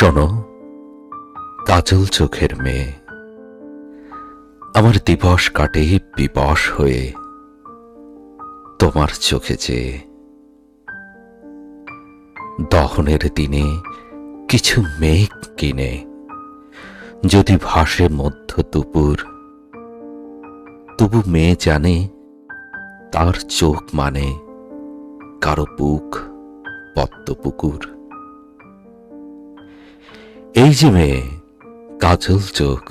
শোনো, কাজল চোখের মেয়ে। আমার দিবস কাটে বিবশ হয়ে, তোমার চোখে যে। দহনের দিনে কিছু মেঘ কিনে, যদি ভাসে মধ্য দুপুর, তবু মেয়ে জানে, তার চোখ মানে কারও বুক পদ্মপুকুর এই যে মেয়ে, কাজল চোখ,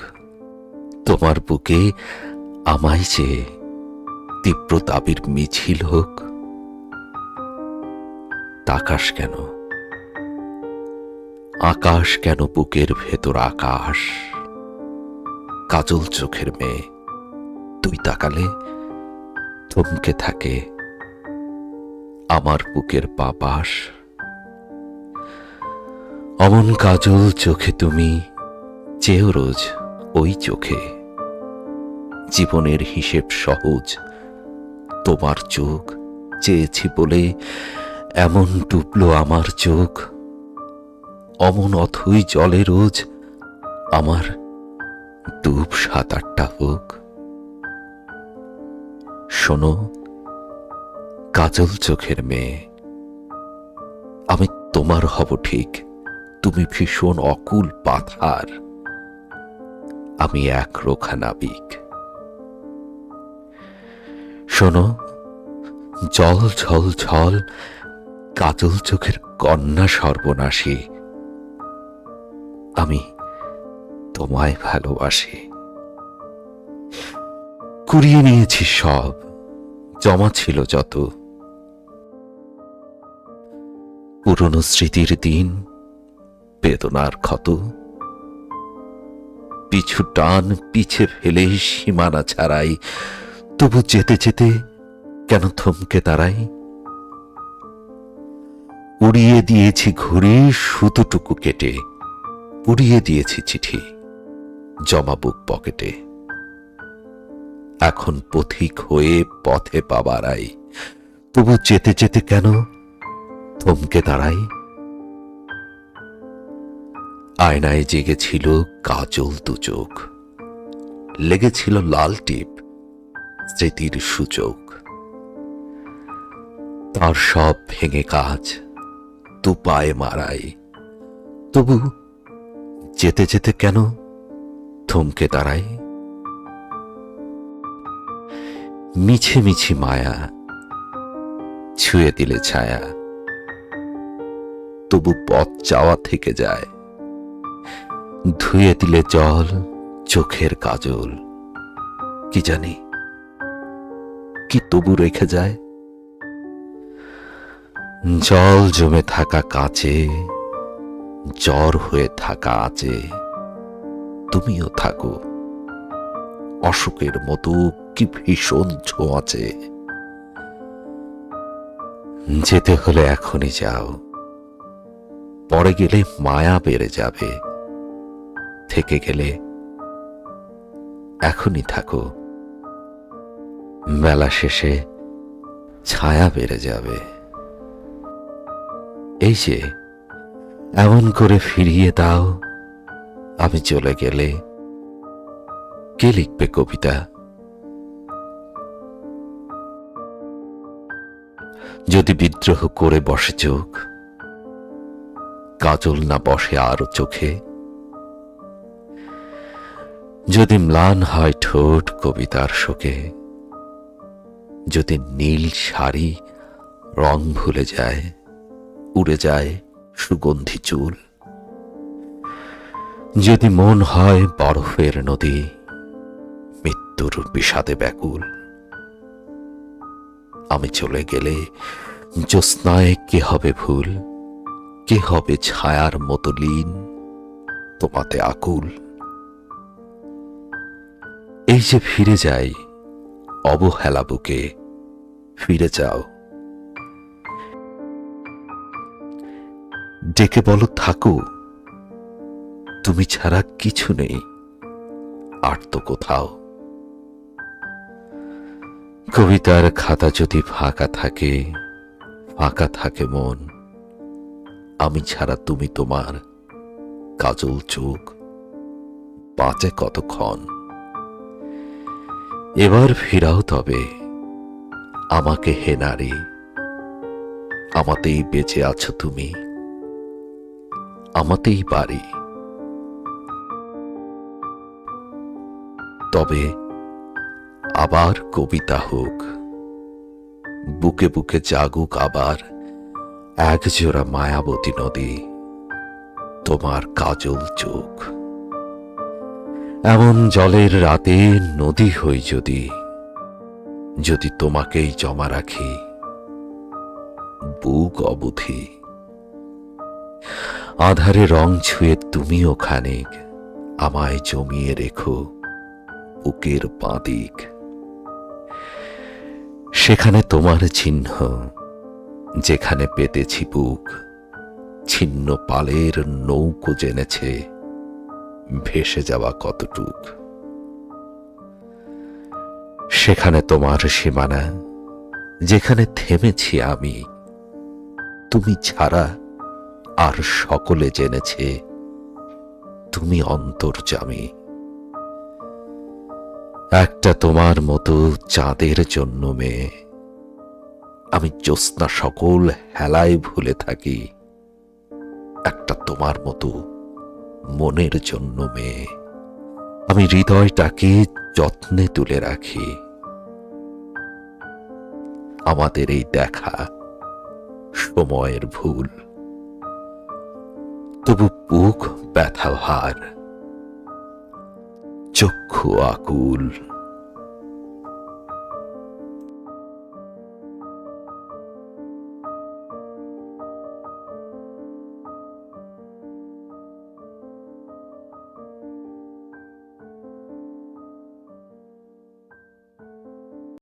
তোমার বুকে আমায় যে তীব্র দাবির মিছিল হোক তাকাশ কেন? আকাশ কেন বুকের ভেতর আকাশ? কাজল চোখের মেয়ে, তুই তাকালে থমকে থাকে আমার বুকের পাপাস। অমন কাজল চোখে তুমি, চেয়েও রোজ ওই চোখে। জীবনের হিসেব সহজ, তোমার চোখ চেয়েছি বলে এমন ডুবলো আমার চোখ। অমন অথই জলে রোজ আমার ডুব সাত আটটা হোক। শোনো, কাজল চোখের মেয়ে, আমি তোমার হব ঠিক। তুমি ভীষণ অকুল পাথার। আমি এক রোখা নাবিক। শোনো, জল ঝল ঝল কাজল চোখের কন্যা সর্বনাশী। আমি তোমায় ভালোবাসি। কুড়িয়ে নিয়েছি সব, জমা ছিল যত। পুরনো স্মৃতির দিন বেদনার ক্ষত। পিছু টান পিছে ফেলে সীমানা ছাড়াই, তবু যেতে যেতে কেন থমকে দাঁড়াই? উড়িয়ে দিয়েছি ঘুরে সুতোটুকু কেটে, উড়িয়ে দিয়েছি চিঠি, জমা বুক পকেটে। এখন পথিক হয়ে পথে পাবারাই তবু যেতে যেতে কেন থমকে দাঁড়াই? আয়নায় জেগেছিল কাজল দু চোখ লেগেছিল লাল টিপ, স্মৃতির সূচক। তার সব ভেঙে কাজ, তু পায়ে মারাই। তবু যেতে যেতে কেন থমকে দাঁড়াই? মিছে মিছি মায়া ছুঁয়ে দিলে ছায়া। তবু পথ চাওয়া থেকে যায়। ধুয়ে দিলে জল, চোখের কাজল। কি জানি, কি তবু রেখে যায়? জল জমে থাকা কাছে জ্বর হয়ে থাকা আছে তুমিও থাকো অসুখের মতো কি ভীষণ ছোঁয়াচে যেতে হলে এখনই যাও, পরে গেলে মায়া বেড়ে যাবে। থেকে গেলে এখনই থাকো। বেলা শেষে ছায়া বেড়ে যাবে। এই যে, এমন করে ফিরিয়ে দাও, আমি চলে গেলে কে লিখবে কবিতা? যদি বিদ্রোহ করে বসে চোখ, কাজল না বসে আরও চোখে যদি ম্লান হয় ঠোঁট কবিতার শোকে, যদি নীল শাড়ি রং ভুলে যায়, উড়ে যায় সুগন্ধি চুল, যদি মন হয় বরফের নদী, মৃত্যুর বিষাদে ব্যাকুল, আমি চলে গেলে জ্যোৎস্নায় কে হবে ভুল, কে হবে ছায়ার মতো লীন, তোমাতে আকুল। এই যে ফিরে যাই, অবহেলা বুকে, ফিরে যাও। ডেকে বলো, থাকো। তুমি ছাড়া কিছু নেই, আর তো কোথাও। কবিতার খাতা যদি ফাঁকা থাকে ফাঁকা থাকে মন, আমি ছাড়া তুমি তোমার কাজল চোখ, বাঁচে কতক্ষণ? এবার ফিরাও তবে। আমাকে হে নারী, আমাতেই বেঁচে আছো তুমি। আমাতেই পারি। তবে আবার কবিতা হোক, বুকে বুকে জাগুক আবার একজোড়া মায়াবতী নদী, তোমার কাজল চোখ। এমন জলের রাতে নদী হই যদি যদি তোমাকেই জমা রাখি বুক অবধি। আধারে রং ছুঁয়ে তুমিও খানিক আমায় জমিয়ে রেখো বুকের বাঁদিক। সেখানে তোমার চিহ্ন, যেখানে পেতেছি বুক, ছিন্ন পালের নৌকো জেনেছে ভেসে যাওয়া কতটুক? সেখানে তোমার সীমানা, যেখানে থেমেছি আমি, তুমি ছাড়া আর সকলে জেনেছে তুমি অন্তর্জামী একটা তোমার মতো চাঁদের জন্য মেয়ে। আমি জ্যোৎস্না সকল হেলায় ভুলে থাকি। একটা তোমার মতো মনের জন্য মেয়ে আমি হৃদয়টাকে যত্নে তুলে রাখি। আমাদের এই দেখা সময়ের ভুল। তবু বুক ব্যথা ভার চক্ষু আকুল।